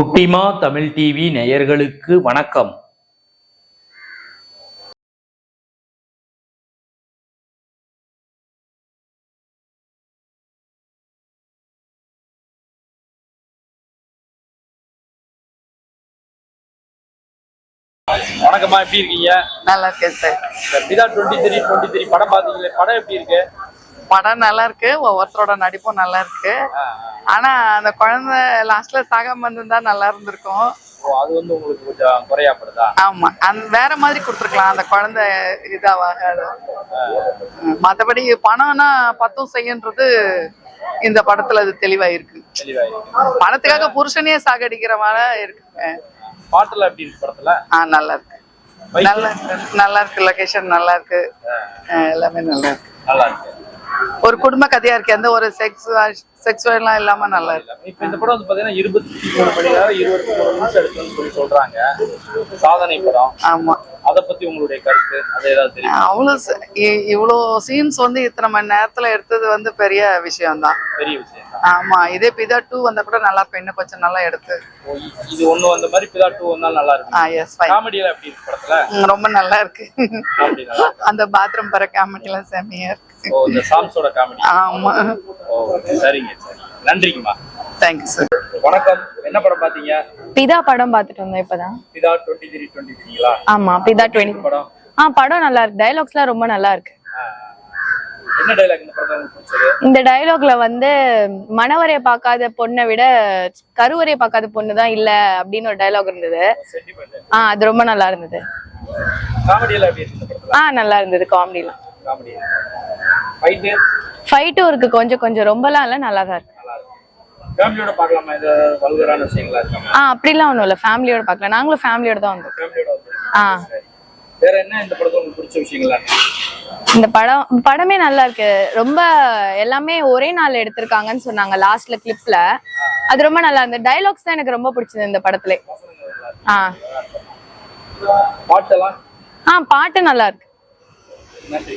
குட்டிமா தமிழ் டிவி நேயர்களுக்கு வணக்கம். வணக்கம்மா எப்படி இருக்கீங்க? நல்லா இருக்கேன் சார். பிதா டுவெண்ட்டி த்ரீ டுவெண்ட்டி த்ரீ படம் பாத்தீங்களே படம் எப்படி இருக்கு? படம் நல்லா இருக்கு ஒவ்வொருத்தரோட நடிப்பும் நல்லா இருக்கு. ஆனா அந்த குழந்தை லாஸ்ட்ல சாகாம வந்திருந்தா நல்லா இருந்திருக்கும். அது வந்து உங்களுக்கு கொஞ்சம் குறையாப்படுதா? ஆமா. அந்த வேற மாதிரி கொடுத்துருக்கலாம் அந்த குழந்தை இதாவாக. மற்றபடி பணம்னா பத்தும் செய்யன்றது இந்த படத்துல அது தெளிவா இருக்கு தெளிவா இருக்கு பணத்துக்காக புருஷனையே சாகடிக்கிற மாதிரி இருக்குங்க. பாட்டுல எப்படி இருக்கு படத்துல? ஆ நல்லா இருக்கு. நல்லா நல்லா இருக்கு. லொகேஷன் நல்லா இருக்கு. எல்லாமே நல்லா இருக்கு. நல்லா இருக்கு. ஒரு குடும்ப கதையா இருக்கு எந்த ஒரு செக்ஸ் செக்ஸுவலாம் இல்லாம நல்லா இருக்கு. இப்ப இந்த படம் வந்து பாத்தீங்கன்னா இருபத்தி மூணு மணி நேரம் இருபத்தி மூணு நிமிஷம் எடுக்குன்னு சொல்லி சொல்றாங்க. சாதனை படம். ஆமா. அத பத்தி உங்களுடைய கருத்து? அது ஏதாவது தெரியும்? அவ்வளோ ச- இ- இவ்வளோ சீன்ஸ் வந்து இத்தனை மணி நேரத்துல எடுத்தது வந்து பெரிய விஷயம்தான். பெரிய விஷயம் தான் ஆமா இதே பிதா டூ வந்தா கூட நல்லா இருக்கும் இன்னும் கொஞ்சம் நல்லா எடுத்து. இது ஒண்ணு வந்த மாதிரி பிதா டூ வந்தாலும் நல்லா ஆ இருக்கும் எஸ் ஃபைன் காமெடியில எப்படி இருக்கு படத்துல? ரொம்ப நல்லா இருக்கு. அந்த பாத்ரூம் பர காமெடிலாம் செம்மையா இருக்கு. ஓ இந்த சாம்ஸோட காமெடி ஆமா. சரிங்க சரி. நன்றிங்கம்மா. தேங்க்யூ சார் வணக்கம். என்ன படம் பாத்தீங்க பிதா படம் பார்த்துட்டு வந்தோம் இப்பதான். பிதா டுவெண்ட்டி த்ரீ டுவெண்ட்டி த்ரீங்களா ஆமா பிதா டுவெண்ட்டி படம்? ஆ படம் நல்லா இருக்கு. டைலாக்ஸ்லாம் ரொம்ப நல்லா இருக்கு. இந்த டைலாக்ல வந்து மணவரைய பார்க்காத பொண்ணை விட கருவறைய பார்க்காத பொண்ணு தான் இல்ல அப்படின்னு ஒரு டைலாக் இருந்தது. சென்டிமெண்ட் ஆ அது ரொம்ப நல்லா இருந்தது. காமெடியில எப்படி இருக்கு இந்த படத்துல? ஆ நல்லா இருந்தது காமெடிலாம் ஃபைட்டும் இருக்கு. கொஞ்சம் கொஞ்சம். ரொம்பலாம் இல்ல நல்லா தான் இருக்கு. நல்லா இருக்கு ஃபேமிலியோட பார்க்கலாமா? இது வல்கரான விஷயங்களா இருக்காங்க ஆ அப்படிலாம் ஒன்றும் இல்லை. ஃபேமிலியோட பார்க்கலாம். நாங்களும் ஃபேமிலியோட தான் வந்தோம். ஃபேமிலியோட ஆ. வேற என்ன இந்த படத்துல உங்களுக்கு பிடிச்ச விஷயங்களா? இருக்கு இந்த படம் படமே நல்லா இருக்கு. ரொம்ப எல்லாமே ஒரே நாள் எடுத்திருக்காங்கன்னு சொன்னாங்க லாஸ்ட்ல கிளிப்ல அது ரொம்ப நல்லா இருந்தது. டைலாக்ஸ் தான் எனக்கு ரொம்ப பிடிச்சது இந்த படத்துல. ஆ. பாட்டெல்லாம்? ஆ பாட்டு நல்லா இருக்கு. நன்றி.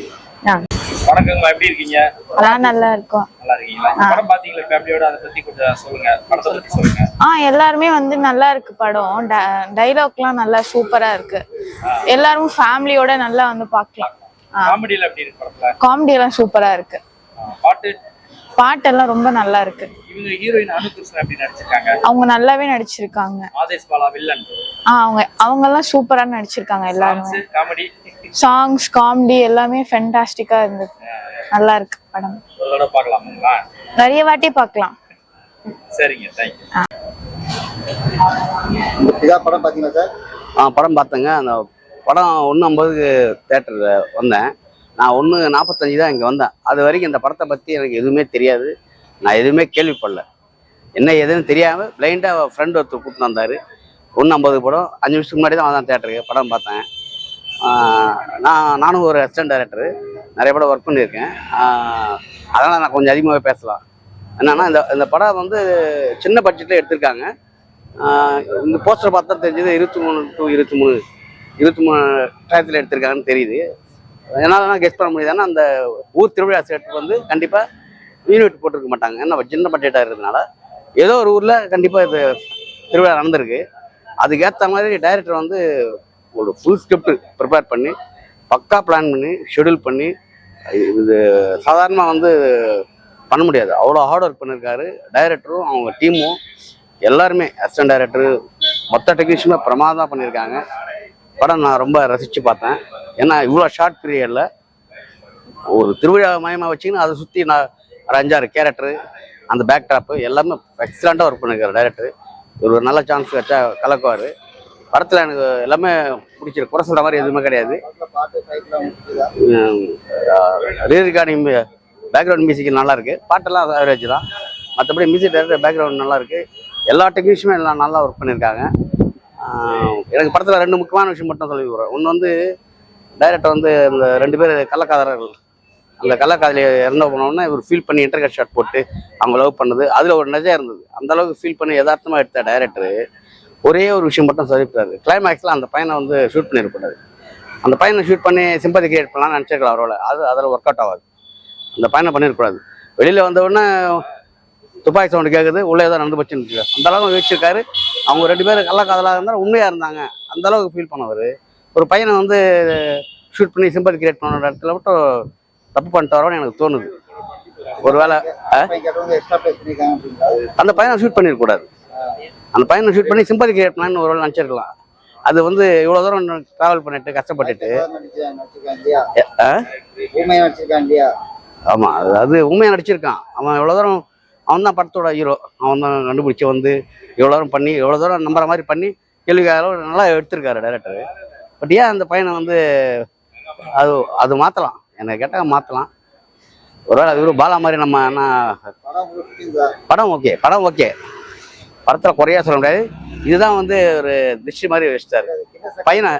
ஆ. வணக்கங்கம்மா எப்படி இருக்கீங்க? அதான் நல்லா இருக்கும். நல்லா இருக்கீங்களா? படம் பாத்தீங்களா? ஃபேமிலியோட அதை பத்தி கொஞ்சம் சொல்லுங்க. படத்தை பத்தி சொல்லுங்க. ஆ எல்லாருமே வந்து நல்லா இருக்கு படம். டைலாக்லாம் நல்லா சூப்பரா இருக்கு. எல்லாரும் ஃபேமிலியோட நல்லா வந்து பார்க்கலாம் காமெடியில எப்படி இருக்கு படத்துல? காமெடி எல்லாம் சூப்பரா இருக்கு. பாட்டு? பாட்டெல்லாம் ரொம்ப நல்லா இருக்கு. இவங்க ஹீரோயின் அனுகிருஷ்ணன் எப்படி நடிச்சிருக்காங்க. அவங்க நல்லாவே நடிச்சிருக்காங்க. ஆதேஷ் பாலா வில்லன் ஆ அவங்க அவங்க எல்லாம் சூப்பரா நடிச்சிருக்காங்க எல்லாருமே. காமெடி சாங்ஸ் காமெடி எல்லாமே ஃபென்டாஸ்டிக்கா இருந்தது. நல்லா இருக்கு படம். நிறைய வாட்டி பார்க்கலாம். சரிங்க தேங்க்யூ இதா படம் பார்த்தீங்களா சார்? ஆ படம் பார்த்தேங்க. அந்த படம் ஒன்று ஐம்பதுக்கு தேட்டரில் வந்தேன். நான் ஒன்று நாற்பத்தஞ்சு தான் இங்கே வந்தேன். அது வரைக்கும் இந்த படத்தை பற்றி எனக்கு எதுவுமே தெரியாது. நான் எதுவுமே கேள்விப்படல. என்ன எதுன்னு தெரியாமல் பிளைண்டாக ஃப்ரெண்ட் ஒருத்தர் கூப்பிட்டு வந்தார். ஒன்று ஐம்பது படம் அஞ்சு நிமிஷத்துக்கு முன்னாடி தான் வந்தேன் தேட்டருக்கு படம் பார்த்தேன். நான் நானும் ஒரு அசிஸ்டன்ட் டைரக்டர் நிறைய படம் ஒர்க் பண்ணியிருக்கேன். அதனால் நான் கொஞ்சம் அதிகமாகவே பேசலாம். என்னென்னா இந்த இந்த படம் வந்து சின்ன பட்ஜெட்டில் எடுத்திருக்காங்க. இந்த போஸ்டர் பார்த்தா தெரிஞ்சது இருபத்தி மூணு டு இருபத்தி மூணு இருபத்தி மூணு டயத்தில் எடுத்திருக்காங்கன்னு தெரியுது. என்னால் கெஸ்ட் பண்ண முடியுதுன்னா அந்த ஊர் திருவிழா செட் வந்து கண்டிப்பாக யூனிட் போட்டிருக்க மாட்டாங்க. ஏன்னா சின்ன பட்ஜெட்டாக இருக்கிறதுனால ஏதோ ஒரு ஊரில் கண்டிப்பாக இது திருவிழா நடந்திருக்கு. அதுக்கேற்ற மாதிரி டைரக்டர் வந்து ஒரு ஃபுல் ஸ்கிரிப்ட் ப்ரிப்பேர் பண்ணி பக்கா பிளான் பண்ணி ஷெடியூல் பண்ணி இது சாதாரணமாக வந்து பண்ண முடியாது. அவ்வளோ ஹார்ட் ஒர்க் பண்ணியிருக்காரு டைரக்டரும் அவங்க டீமும் எல்லாருமே அசிஸ்டன்ட் டைரக்டரு மொத்த டெக்னீஷியனுமே பிரமாதம் பண்ணியிருக்காங்க படம் நான் ரொம்ப ரசித்து பார்த்தேன். ஏன்னா இவ்வளோ ஷார்ட் பீரியடில் ஒரு திருவிழா மயமாக வச்சிங்கன்னா அதை சுற்றி நான் ஒரு அஞ்சாறு கேரக்டரு அந்த பேக் ட்ராப்பு எல்லாமே எக்ஸலண்ட்டாக ஒர்க் பண்ணியிருக்காரு டைரக்டர் இவர் ஒரு நல்ல சான்ஸ் வச்சா கலக்குவார். படத்தில் எனக்கு எல்லாமே பிடிச்சிருக்கு. குறை சொல்கிற மாதிரி எதுவுமே கிடையாது. ரீரிகார்டிங் பேக்ரவுண்ட் மியூசிக் நல்லாயிருக்கு பாட்டெல்லாம் ஆவரேஜ் தான். மற்றபடி மியூசிக் டைரக்டர் பேக்ரவுண்ட் நல்லா இருக்குது எல்லா டெக்னீஷியனுமே எல்லாம் நல்லா ஒர்க் பண்ணியிருக்காங்க எனக்கு படத்தில் ரெண்டு முக்கியமான விஷயம் மட்டும் சொல்லி விடுறேன் ஒன்று வந்து டைரக்டர் வந்து இந்த ரெண்டு பேர் கள்ளக்காதலர்கள். அந்த கள்ளக்காதலியை இறந்து போனோடனே இவர் ஃபீல் பண்ணி இன்டர்கட் ஷாட் போட்டு அவங்க லவ் பண்ணது. அதில் ஒரு நிஜம் இருந்தது. அந்த அளவுக்கு ஃபீல் பண்ணி யதார்த்தமாக எடுத்த டைரக்டரு ஒரே ஒரு விஷயம் மட்டும் சொல்லிவிட்டாரு கிளைமேக்ஸில் அந்த பையனை வந்து ஷூட் பண்ணியிருக்கூடாது அந்த பையனை ஷூட் பண்ணி சிம்பதி கிரியேட் பண்ணலாம்னு நினச்சிருக்கலாம் அவரோட அது அதில் ஒர்க் அவுட் ஆகாது. அந்த பையனை பண்ணிடக்கூடாது வெளியில் வந்த உடனே துப்பாக்கி சவுண்டு கேட்குது உள்ளே ஏதோ நடந்து போச்சுன்னு. அந்த அளவுக்கு வச்சிருக்காரு அவங்க ரெண்டு பேரும் கள்ள காதலாக இருந்தாலும் உண்மையாக இருந்தாங்க. அந்த அளவுக்கு ஃபீல் பண்ணவர். ஒரு பையனை வந்து ஷூட் பண்ணி சிம்பல் கிரியேட் பண்ண இடத்துல மட்டும் தப்பு பண்ணிட்டு வரோன்னு எனக்கு தோணுது. பண்ணியிருக்காங்க அப்படிங்களா அந்த பையனை ஷூட் பண்ணிடக்கூடாது அந்த பையனை ஷூட் பண்ணி சிம்பல் கிரியேட் பண்ணலான்னு ஒரு நினச்சிருக்கலாம். அது வந்து இவ்வளோ தூரம் ட்ராவல் பண்ணிட்டு கஷ்டப்பட்டுட்டு. நடிச்சு நடிச்சிருக்கான் இல்லையா ஆ? ஊமையா நடிச்சிருக்கான் இல்லையா? ஆமா அது அது உண்மையாக நடிச்சிருக்கான். அவன் எவ்வளோ தூரம் அவன் தான் படத்தோட ஹீரோ அவன் தான் கண்டுபிடிச்சி வந்து இவ்வளோ தூரம் பண்ணி எவ்வளோ தூரம் நம்புற மாதிரி பண்ணி கேள்வி அளவு நல்லா எடுத்திருக்காரு டேரக்டர் பட் ஏன் அந்த பையனை வந்து அது அது மாற்றலாம் என்னை கேட்டால் மாற்றலாம் ஒருவேளை இவரு பாலா மாதிரி நம்ம என்ன படம் ஓகே படம் ஓகே படத்தில் குறையா சொல்ல முடியாது. இதுதான் வந்து ஒரு திருஷ்டி மாதிரி வச்சிட்டாரு. பையனை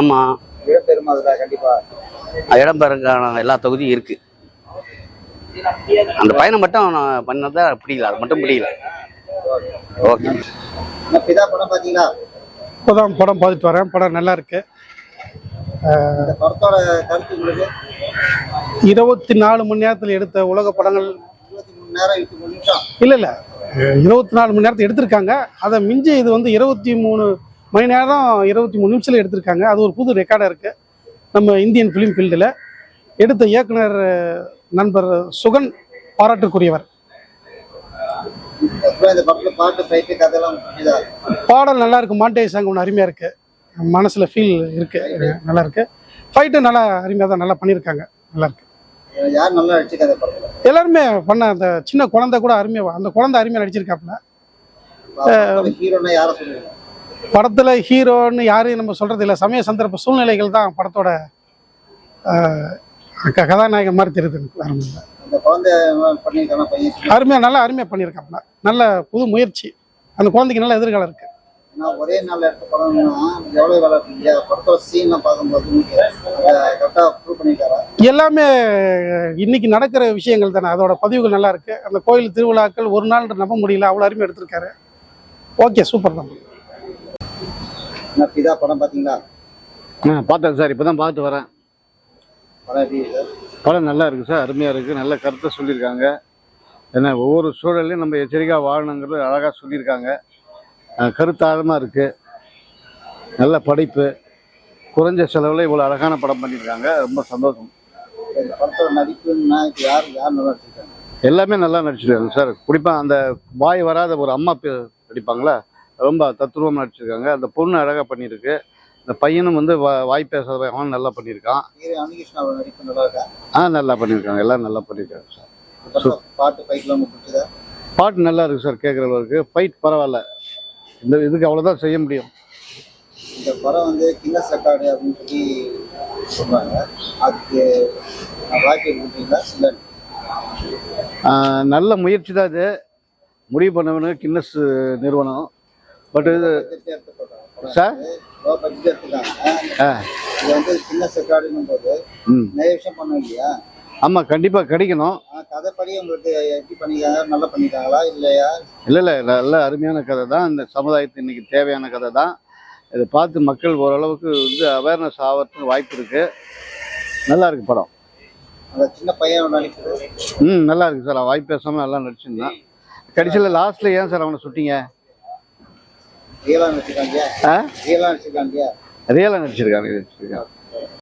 ஆமாம் கண்டிப்பா இடம்பெறக்கான எல்லா தொகுதியும் இருக்கு. அந்த பையனை மட்டும் நான் பண்ணதா பிடிக்கல அது மட்டும் பிடிக்கல. ஓகே. படம் பாத்தீங்களா இப்போதான் படம் பார்த்துட்டு வரேன். படம் நல்லா இருக்கு. இருபத்தி நாலு மணி நேரத்தில் எடுத்த உலக படங்கள் இல்லை இல்லை. இருபத்தி நாலு மணி நேரத்தை எடுத்திருக்காங்க. அதை மிஞ்சி இது வந்து இருபத்தி மூணு மணி நேரம் இருபத்தி மூணு நிமிஷத்தில் எடுத்திருக்காங்க. அது ஒரு புது ரெக்கார்டாக இருக்குது நம்ம இந்தியன் ஃபிலிம் ஃபீல்டில் எடுத்த இயக்குனர் நண்பர் சுகன் பாராட்டுக்குரியவர். பாடல் நல்லா இருக்கு. மாண்டே சாங் ஒன்று அருமையாக இருக்கு. மனசில் ஃபீல் இருக்கு. நல்லா இருக்கு. ஃபைட்டு நல்லா அருமையாக தான் நல்லா பண்ணியிருக்காங்க நல்லா இருக்கு. யார் நல்லா எல்லாருமே பண்ண அந்த சின்ன குழந்தை கூட அருமையாக அந்த குழந்தை அருமையாக நடிச்சிருக்காப்புல. படத்தில் ஹீரோன்னு யாரையும் நம்ம சொல்றது இல்லை. சமய சந்தர்ப்ப சூழ்நிலைகள் தான் படத்தோட கதாநாயகன் மாதிரி தெரியுது எனக்கு வேற இல்ல. அருமையாக நல்லா அருமையாக பண்ணியிருக்காப்புல. நல்ல புது முயற்சி. அந்த குழந்தைக்கு நல்ல எதிர்காலம் இருக்கு. ஏன்னா ஒரே நாள்ல எடுத்த படம்னா எவ்வளவு வேலை இருக்கு படத்தோட சீன்லாம் பார்க்கும்போது கரெக்டாக ப்ரூவ் பண்ணியிருக்காரா எல்லாமே இன்னைக்கு நடக்கிற விஷயங்கள் தானே. அதோட பதிவுகள் நல்லா இருக்கு. அந்த கோயில் திருவிழாக்கள் ஒரு நாள் நம்ப முடியல. அவ்வளோ அருமையாக எடுத்திருக்காரு. ஓகே சூப்பர் தான். என்ன பிதா படம் பார்த்தீங்களா? ஆ பார்த்தேன் சார். இப்போ தான் பார்த்து வரேன். படம் நல்லா இருக்குது சார். அருமையாக இருக்குது நல்ல கருத்தை சொல்லியிருக்காங்க. ஏன்னா ஒவ்வொரு சூழலையும் நம்ம எச்சரிக்கையாக வாழணுங்கிறது அழகாக சொல்லியிருக்காங்க. கருத்தாழமாக இருக்குது நல்ல படைப்பு. குறைஞ்ச செலவில் இவ்வளோ அழகான படம் பண்ணியிருக்காங்க. ரொம்ப சந்தோஷம். எல்லாமே நல்லா நடிச்சிருக்காங்க சார். குறிப்பாக அந்த வாய் வராத ஒரு அம்மா நடிப்பாங்களா? ரொம்ப தத்ரூபமாக நடிச்சிருக்காங்க. அந்த பொண்ணு அழகாக பண்ணியிருக்கு. இந்த பையனும் வந்து வாய் பேசாத அவன் நல்லா பண்ணியிருக்கான். ஆ நல்லா பண்ணியிருக்காங்க. எல்லாம் நல்லா பண்ணியிருக்காங்க சார். பாட்டு நல்லா இருக்கு சார் கேட்குற அளவுக்கு. ஃபைட் பரவாயில்ல. இந்த இதுக்கு அவ்வளோதான் செய்ய முடியும். இந்த படம் வந்து கின்னஸ் ரெக்கார்டு அப்படின்னு சொல்லி சொல்றாங்க. அதுக்கு வாய்ப்பு கொடுத்தீங்களா நல்ல முயற்சி தான் இது. முடிவு பண்ணவனு கின்னஸ் நிறுவனம். பட் இது சார் இது வந்து கின்னஸ் ரெக்கார்டுங்கும் போது நிறைய விஷயம் பண்ணோம் இல்லையா? ஆமாம் கண்டிப்பாக கிடைக்கணும். கதைப்படி உங்களுக்கு எப்படி பண்ணிருக்காங்க நல்லா பண்ணிருக்காங்களா இல்லையா? இல்லை இல்லை. நல்ல அருமையான கதை தான் இந்த சமுதாயத்துக்கு இன்னைக்கு தேவையான கதை தான் இதை பார்த்து மக்கள் ஓரளவுக்கு வந்து அவேர்னஸ் ஆகிறதுக்கு வாய்ப்பு இருக்குது நல்லா இருக்கு படம். அந்த சின்ன பையன் நடிக்கிறது ம் நல்லா இருக்கு சார். அவன் வாய் பேசாமல் நல்லா நடிச்சிருந்தான் கடைசியில் லாஸ்ட்டில் ஏன் சார் அவனை சுட்டிங்க? ரியலா நடிச்சிருக்காங்க. ஆ? ரியலா நடிச்சிருக்காங்க. ரியலாக நடிச்சிருக்காங்க நடிச்சிருக்காங்க.